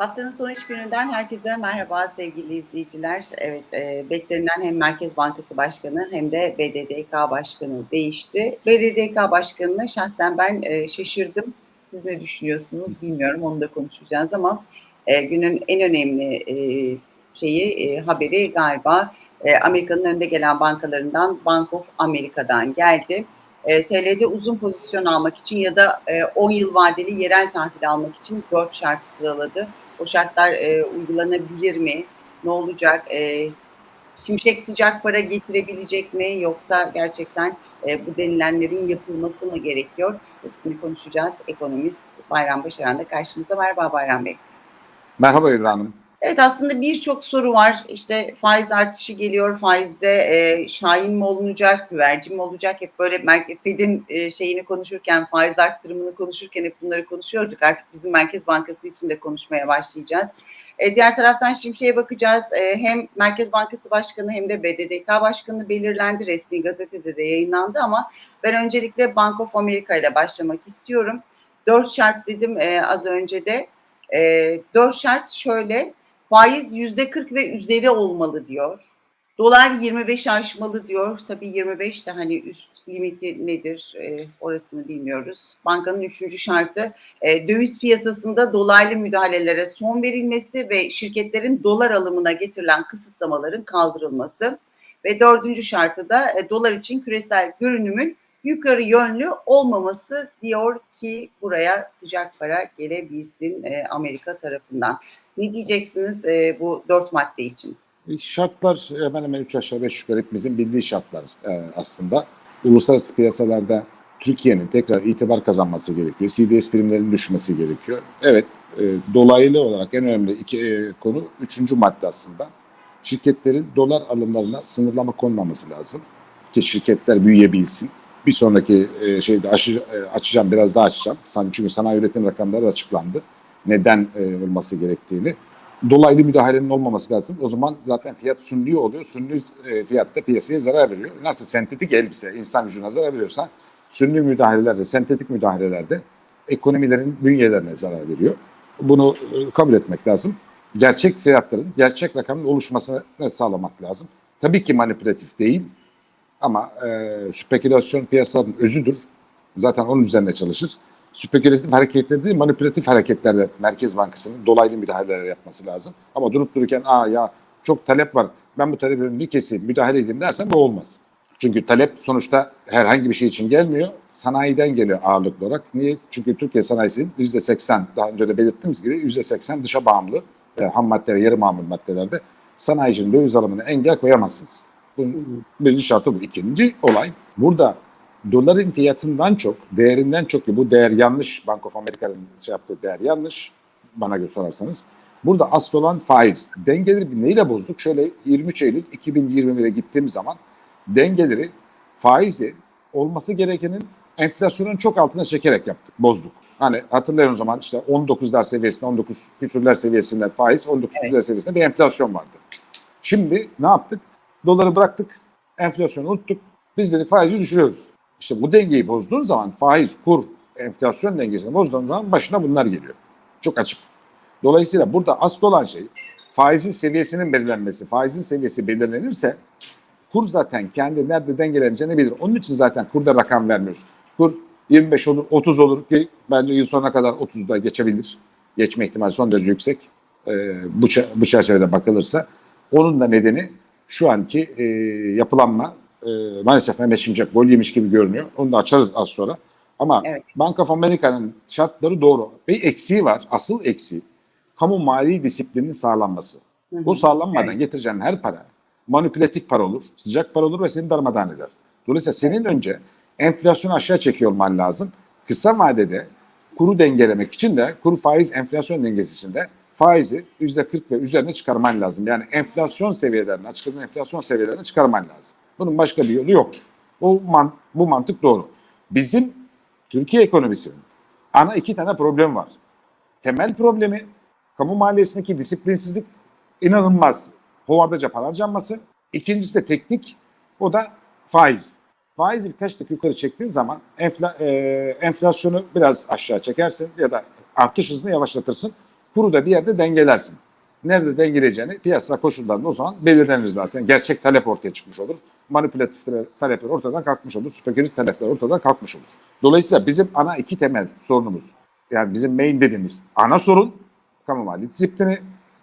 Haftanın son iş gününden herkese merhaba sevgili izleyiciler. Evet, e, beklenilen hem Merkez Bankası Başkanı hem de BDDK Başkanı değişti. BDDK Başkanı'na şahsen ben e, şaşırdım. Siz ne düşünüyorsunuz bilmiyorum, onu da konuşacağız ama e, günün en önemli e, şeyi, e, haberi galiba e, Amerika'nın önde gelen bankalarından Bank of America'dan geldi. E, TL'de uzun pozisyon almak için ya da e, 10 yıl vadeli yerel tahvil almak için 4 şart sıraladı. O şartlar e, uygulanabilir mi? Ne olacak? E, şimşek sıcak para getirebilecek mi? Yoksa gerçekten e, bu denilenlerin yapılması mı gerekiyor? Hepsini konuşacağız. Ekonomist Bayram Başaran da karşımızda. Merhaba Bayram Bey. Merhaba İlhan Hanım. Evet aslında birçok soru var. İşte faiz artışı geliyor. Faizde e, şahin mi olunacak, güvercin mi olacak? Hep böyle Fed'in e, şeyini konuşurken, faiz arttırımını konuşurken hep bunları konuşuyorduk. Artık bizim Merkez Bankası için de konuşmaya başlayacağız. E, diğer taraftan Şimşek'e bakacağız. E, hem Merkez Bankası Başkanı hem de BDDK Başkanı belirlendi. Resmi gazetede de yayınlandı ama ben öncelikle Bank of America ile başlamak istiyorum. Dört şart dedim e, az önce de. E, dört şart şöyle faiz yüzde 40 ve üzeri olmalı diyor. Dolar 25 aşmalı diyor. Tabii 25 de hani üst limiti nedir e, orasını bilmiyoruz. Bankanın üçüncü şartı e, döviz piyasasında dolaylı müdahalelere son verilmesi ve şirketlerin dolar alımına getirilen kısıtlamaların kaldırılması. Ve dördüncü şartı da e, dolar için küresel görünümün yukarı yönlü olmaması diyor ki buraya sıcak para gelebilsin e, Amerika tarafından. Ne diyeceksiniz e, bu dört madde için? Şartlar hemen hemen 3 aşağı 5 yukarı hepimizin bildiği şartlar e, aslında. Uluslararası piyasalarda Türkiye'nin tekrar itibar kazanması gerekiyor. CDS primlerinin düşmesi gerekiyor. Evet, e, dolaylı olarak en önemli iki e, konu üçüncü madde aslında. Şirketlerin dolar alımlarına sınırlama konmaması lazım ki şirketler büyüyebilsin. Bir sonraki e, şeyde aşı, e, açacağım, biraz daha açacağım. Çünkü sanayi üretim rakamları açıklandı. Neden e, olması gerektiğini. Dolaylı müdahalenin olmaması lazım. O zaman zaten fiyat sünni oluyor. Sünni e, fiyatta piyasaya zarar veriyor. Nasıl sentetik elbise insan gücüne zarar veriyorsa sünni müdahalelerde, sentetik müdahalelerde ekonomilerin bünyelerine zarar veriyor. Bunu e, kabul etmek lazım. Gerçek fiyatların, gerçek rakamın oluşmasını sağlamak lazım. Tabii ki manipülatif değil ama e, spekülasyon piyasaların özüdür. Zaten onun üzerine çalışır. Spekülatif hareketler değil, manipülatif hareketlerde Merkez Bankası'nın dolaylı müdahaleler yapması lazım. Ama durup dururken aa ya çok talep var, ben bu talebin bir keseyim, müdahale edeyim dersen bu olmaz. Çünkü talep sonuçta herhangi bir şey için gelmiyor, sanayiden geliyor ağırlıklı olarak. Niye? Çünkü Türkiye sanayisinin %80, daha önce de belirttiğimiz gibi %80 dışa bağımlı, e, ham madde ve yarı mamul maddelerde sanayicinin döviz alımına engel koyamazsınız. Bunun birinci şartı bu. İkinci olay, burada doların fiyatından çok, değerinden çok ki bu değer yanlış. Bank of America'nın şey yaptığı değer yanlış bana göre sorarsanız. Burada asıl olan faiz. Dengeleri neyle bozduk? Şöyle 23 Eylül 2021'e gittiğimiz zaman dengeleri faizi olması gerekenin enflasyonun çok altına çekerek yaptık, bozduk. Hani hatırlayın o zaman işte 19'lar seviyesinde, 19 küsürler seviyesinde faiz, 19 küsürler evet. seviyesinde bir enflasyon vardı. Şimdi ne yaptık? Doları bıraktık, enflasyonu unuttuk. Biz dedik faizi düşürüyoruz. İşte bu dengeyi bozduğun zaman faiz, kur, enflasyon dengesini bozduğun zaman başına bunlar geliyor. Çok açık. Dolayısıyla burada asıl olan şey faizin seviyesinin belirlenmesi. Faizin seviyesi belirlenirse kur zaten kendi nerede dengeleneceğini bilir. Onun için zaten kurda rakam vermiyoruz. Kur 25 olur, 30 olur ki bence yıl sonuna kadar 30'da geçebilir. Geçme ihtimali son derece yüksek. Ee, bu, bu çerçevede bakılırsa. Onun da nedeni şu anki e, yapılanma e, maalesef Mehmet Şimşek gol yemiş gibi görünüyor. Onu da açarız az sonra. Ama evet. Bank of America'nın şartları doğru. Bir eksiği var. Asıl eksiği kamu mali disiplinin sağlanması. Hı hı. Bu sağlanmadan evet. getireceğin her para manipülatif para olur, sıcak para olur ve seni darmadağın eder. Dolayısıyla senin önce enflasyonu aşağı çekiyor olman lazım. Kısa vadede kuru dengelemek için de kuru faiz enflasyon dengesi için de faizi %40 ve üzerine çıkarman lazım. Yani enflasyon seviyelerine, açıklanan enflasyon seviyelerine çıkarman lazım. Bunun başka bir yolu yok. Bu, man, bu mantık doğru. Bizim Türkiye ekonomisinin ana iki tane problem var. Temel problemi kamu maliyesindeki disiplinsizlik inanılmaz. Hovardaca para harcanması. İkincisi de teknik. O da faiz. Faizi birkaç tık yukarı çektiğin zaman enfla, e, enflasyonu biraz aşağı çekersin ya da artış hızını yavaşlatırsın. Kuru da bir yerde dengelersin. Nerede dengeleyeceğini piyasa koşullarında o zaman belirlenir zaten. Gerçek talep ortaya çıkmış olur. Manipülatif tale- talepler ortadan kalkmış olur. Spekülatif talepler ortadan kalkmış olur. Dolayısıyla bizim ana iki temel sorunumuz yani bizim main dediğimiz ana sorun kamu mali disiplini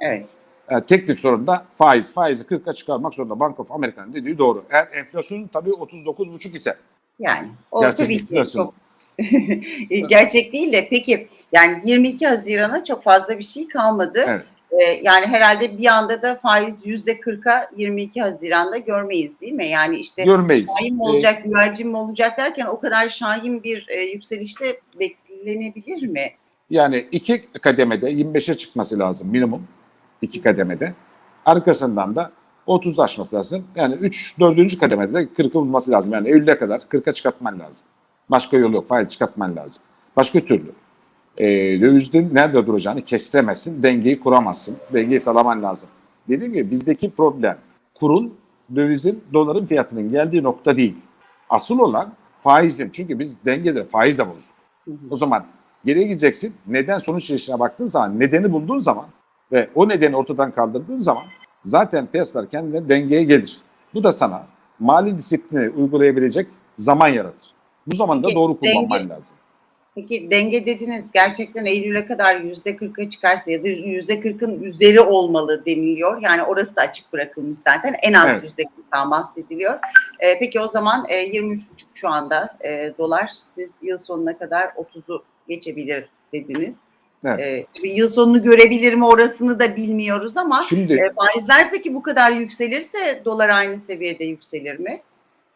Evet. e, teknik sorun da faiz. Faizi 40'a çıkarmak zorunda Bank of America'nın dediği doğru. Eğer enflasyonun tabii 39,5 ise Yani o Gerçek tabii enflasyon. çok gerçek değil de peki yani 22 Haziran'a çok fazla bir şey kalmadı. Evet. Ee, yani herhalde bir anda da faiz yüzde 40'a 22 Haziran'da görmeyiz değil mi? Yani işte görmeyiz. şahin mi E, olacak, güvercin mi olacak derken o kadar şahin bir e, yükselişte beklenebilir mi? Yani iki kademede 25'e çıkması lazım minimum. iki kademede. Arkasından da 30 aşması lazım. Yani 3 4. kademede de 40'ı bulması lazım. Yani Eylül'e kadar 40'a çıkartman lazım. Başka yolu yok. Faiz çıkartman lazım. Başka türlü. E, dövizin nerede duracağını kestiremezsin. Dengeyi kuramazsın. Dengeyi sağlaman lazım. Dediğim gibi bizdeki problem kurun dövizin doların fiyatının geldiği nokta değil. Asıl olan faizin. Çünkü biz dengede faizle bozduk. O zaman geriye gideceksin. Neden sonuç ilişkisine baktığın zaman, nedeni bulduğun zaman ve o nedeni ortadan kaldırdığın zaman zaten piyasalar kendine dengeye gelir. Bu da sana mali disiplini uygulayabilecek zaman yaratır. Bu zamanı da doğru kullanman lazım. Peki denge dediniz gerçekten Eylül'e kadar yüzde 40'a çıkarsa ya da yüzde 40'ın üzeri olmalı deniliyor. Yani orası da açık bırakılmış zaten. En az Evet. yüzde 40'tan bahsediliyor. Ee, peki o zaman e, 23,5 şu anda e, dolar. Siz yıl sonuna kadar 30'u geçebilir dediniz. Evet. Tabii yıl sonunu görebilir mi orasını da bilmiyoruz ama Şimdi e, faizler peki bu kadar yükselirse dolar aynı seviyede yükselir mi?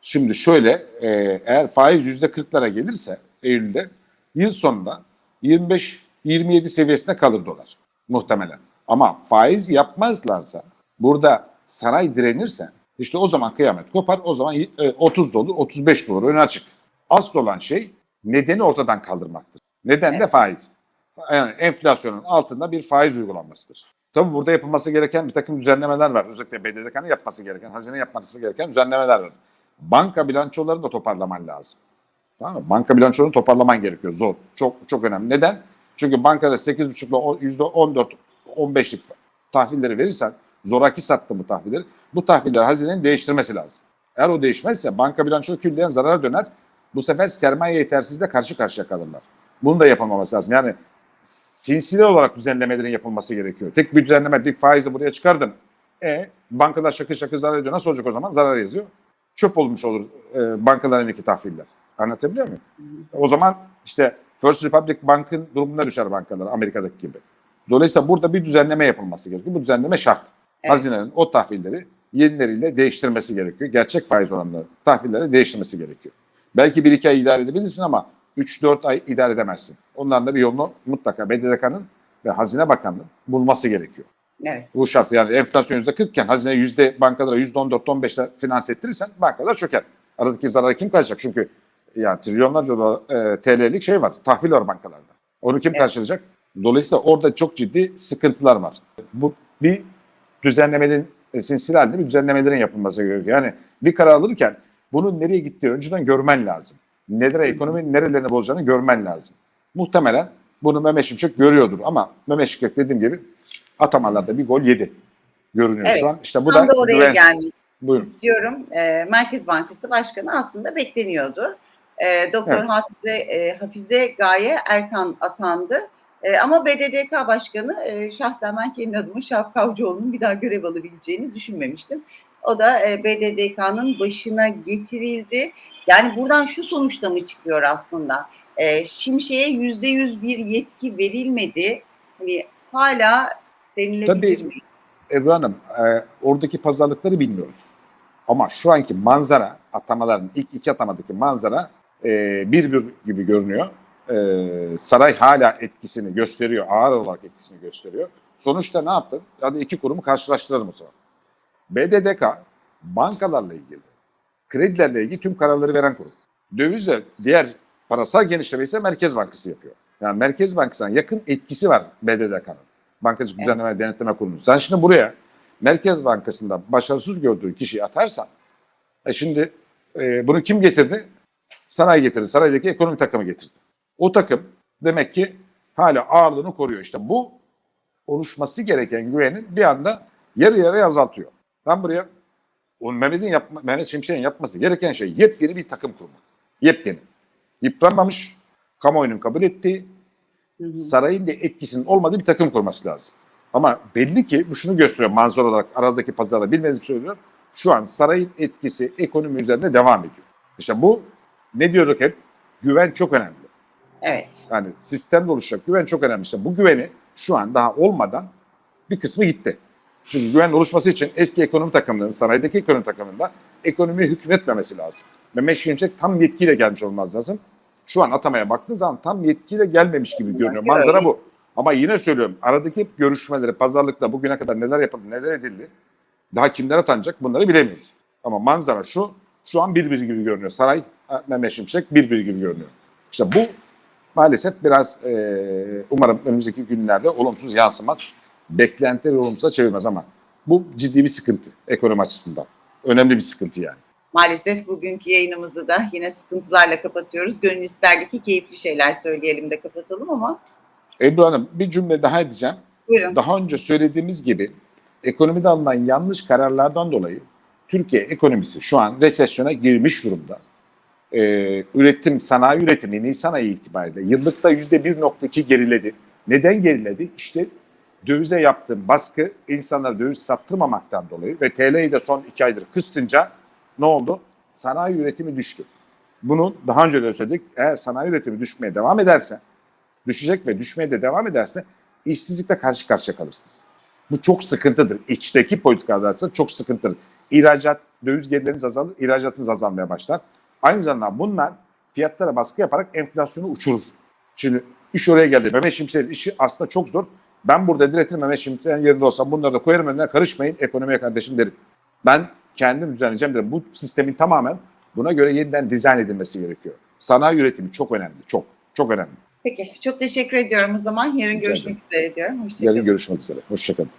Şimdi şöyle, e, eğer faiz yüzde 40'lara gelirse Eylül'de yıl sonunda 25-27 seviyesinde kalır dolar muhtemelen. Ama faiz yapmazlarsa, burada saray direnirse işte o zaman kıyamet kopar. O zaman e, 30 dolar, 35 dolar öne açık. Asıl olan şey nedeni ortadan kaldırmaktır. Neden de Evet. faiz. Yani enflasyonun altında bir faiz uygulanmasıdır. Tabii burada yapılması gereken bir takım düzenlemeler var. Özellikle BDDK'nın yapması gereken, hazine yapması gereken düzenlemeler var. Banka bilançolarını da toparlaman lazım. Tamam mı? Banka bilançolarını toparlaman gerekiyor. Zor. Çok çok önemli. Neden? Çünkü bankada 8,5 ile o- %14, 15'lik tahvilleri verirsen, zoraki sattı bu tahvilleri. Bu tahvilleri hazinenin değiştirmesi lazım. Eğer o değişmezse banka bilanço külliyen zarara döner. Bu sefer sermaye yetersizle karşı karşıya kalırlar. Bunun da yapılmaması lazım. Yani sinsili olarak düzenlemelerin yapılması gerekiyor. Tek bir düzenleme, dik faizi buraya çıkardın. E bankalar şakır şakır zarar ediyor. Nasıl olacak o zaman? Zarar yazıyor. Çöp olmuş olur e, bankalarındaki tahviller. Anlatabiliyor muyum? O zaman işte First Republic Bank'ın durumuna düşer bankalar Amerika'daki gibi. Dolayısıyla burada bir düzenleme yapılması gerekiyor. Bu düzenleme şart. Evet. Hazinenin o tahvilleri yenileriyle değiştirmesi gerekiyor. Gerçek faiz oranları tahvilleri değiştirmesi gerekiyor. Belki bir iki ay idare edebilirsin ama 3-4 ay idare edemezsin. Onların da bir yolunu mutlaka BDDK'nın ve Hazine Bakanlığı'nın bulması gerekiyor. Evet. Bu şart yani enflasyon yüzde 40 iken hazine yüzde bankalara yüzde 14 15'le finanse ettirirsen bankalar çöker. Aradaki zararı kim karşılayacak? Çünkü yani trilyonlarca dolar, e, TL'lik şey var, tahvil var bankalarda. Onu kim Evet. karşılayacak? Dolayısıyla orada çok ciddi sıkıntılar var. Bu bir düzenlemenin e, sinsil halinde bir düzenlemelerin yapılması gerekiyor. Yani bir karar alırken bunun nereye gittiği önceden görmen lazım. Nelere, ekonominin nerelerine bozacağını görmen lazım. Muhtemelen bunu Mehmet Şimşek görüyordur ama Mehmet Şimşek dediğim gibi atamalarda bir gol yedi görünüyor Evet. şu an. İşte bu Tam da oraya güven- gelmek Buyurun. istiyorum. Ee, Merkez Bankası Başkanı aslında bekleniyordu. Ee, Doktor Evet. Hafize, e, Hafize Gaye Erkan atandı. E, ama BDDK Başkanı e, şahsen ben kendi adıma Şahap Kavcıoğlu'nun bir daha görev alabileceğini düşünmemiştim. O da e, BDDK'nın başına getirildi. Yani buradan şu sonuçta mı çıkıyor aslında? E, Şimşek'e yüzde yüz bir yetki verilmedi. Hani hala denilebilir Tabii. mi? Ebru Hanım e, oradaki pazarlıkları bilmiyoruz. Ama şu anki manzara atamaların ilk iki atamadaki manzara e, bir bir gibi görünüyor. E, saray hala etkisini gösteriyor. Ağır olarak etkisini gösteriyor. Sonuçta ne yaptın? Hadi iki kurumu karşılaştıralım o zaman. BDDK bankalarla ilgili, kredilerle ilgili tüm kararları veren kurum. Dövizle diğer parasal genişleme ise Merkez Bankası yapıyor. Yani Merkez Bankası'na yakın etkisi var BDDK'nın. Bankacılık Düzenleme ve Denetleme Kurulu. Sen şimdi buraya Merkez Bankası'nda başarısız gördüğün kişiyi atarsan, e şimdi e, bunu kim getirdi? Saray getirdi. Saraydaki ekonomi takımı getirdi. O takım demek ki hala ağırlığını koruyor. İşte bu oluşması gereken güvenin bir anda yarı yarıya azaltıyor. Ben buraya o Mehmet'in yapma, Mehmet Şimşek'in yapması gereken şey yepyeni bir takım kurmak. Yepyeni. Yıpranmamış, kamuoyunun kabul ettiği, sarayın da etkisinin olmadığı bir takım kurması lazım. Ama belli ki bu şunu gösteriyor manzara olarak aradaki pazarda bilmediğim bir şey söylüyorum. Şu an sarayın etkisi ekonomi üzerinde devam ediyor. İşte bu ne diyorduk hep? Güven çok önemli. Evet. Yani sistemde oluşacak güven çok önemli. İşte bu güveni şu an daha olmadan bir kısmı gitti. Çünkü güven oluşması için eski ekonomi takımlarının, sanaydaki ekonomi takımında ekonomiye hükmetmemesi lazım. Mehmet Şimşek tam yetkiyle gelmiş olmaz lazım. Şu an atamaya baktığın zaman tam yetkiyle gelmemiş gibi görünüyor. Manzara bu. Ama yine söylüyorum aradaki görüşmeleri, pazarlıkta bugüne kadar neler yapıldı, neler edildi, daha kimler atanacak bunları bilemiyoruz. Ama manzara şu, şu an bir bir gibi görünüyor. Saray, Mehmet Şimşek bir bir gibi görünüyor. İşte bu maalesef biraz eee, umarım önümüzdeki günlerde olumsuz yansımaz. Beklentileri olumsuza çevirmez ama bu ciddi bir sıkıntı ekonomi açısından. Önemli bir sıkıntı yani. Maalesef bugünkü yayınımızı da yine sıkıntılarla kapatıyoruz. Gönül isterdi ki keyifli şeyler söyleyelim de kapatalım ama Ebru Hanım bir cümle daha edeceğim. buyurun. Daha önce söylediğimiz gibi ekonomide alınan yanlış kararlardan dolayı Türkiye ekonomisi şu an resesyona girmiş durumda. Ee, üretim, sanayi üretimi Nisan ayı itibariyle yıllıkta %1.2 geriledi. Neden geriledi? İşte dövize yaptığım baskı insanlara döviz sattırmamaktan dolayı ve TL'yi de son iki aydır kısınca ne oldu? Sanayi üretimi düştü. Bunu daha önce de söyledik. Eğer sanayi üretimi düşmeye devam ederse, düşecek ve düşmeye de devam ederse işsizlikle karşı karşıya kalırsınız. Bu çok sıkıntıdır. İçteki politikalarsa çok sıkıntıdır. İhracat, döviz gelirleriniz azalır, ihracatınız azalmaya başlar. Aynı zamanda bunlar fiyatlara baskı yaparak enflasyonu uçurur. Şimdi iş oraya geldi. Mehmet Şimşek'in işi aslında çok zor. Ben burada diretirim Mehmet Şimşek'in yerinde olsam bunları da koyarım önüne karışmayın ekonomiye kardeşim derim. Ben kendim düzenleyeceğim derim. Bu sistemin tamamen buna göre yeniden dizayn edilmesi gerekiyor. Sanayi üretimi çok önemli. Çok. Çok önemli. Peki çok teşekkür ediyorum o zaman. Yarın Rica görüşmek üzere diyorum. Hoşçakalın. Yarın görüşmek üzere. Hoşçakalın.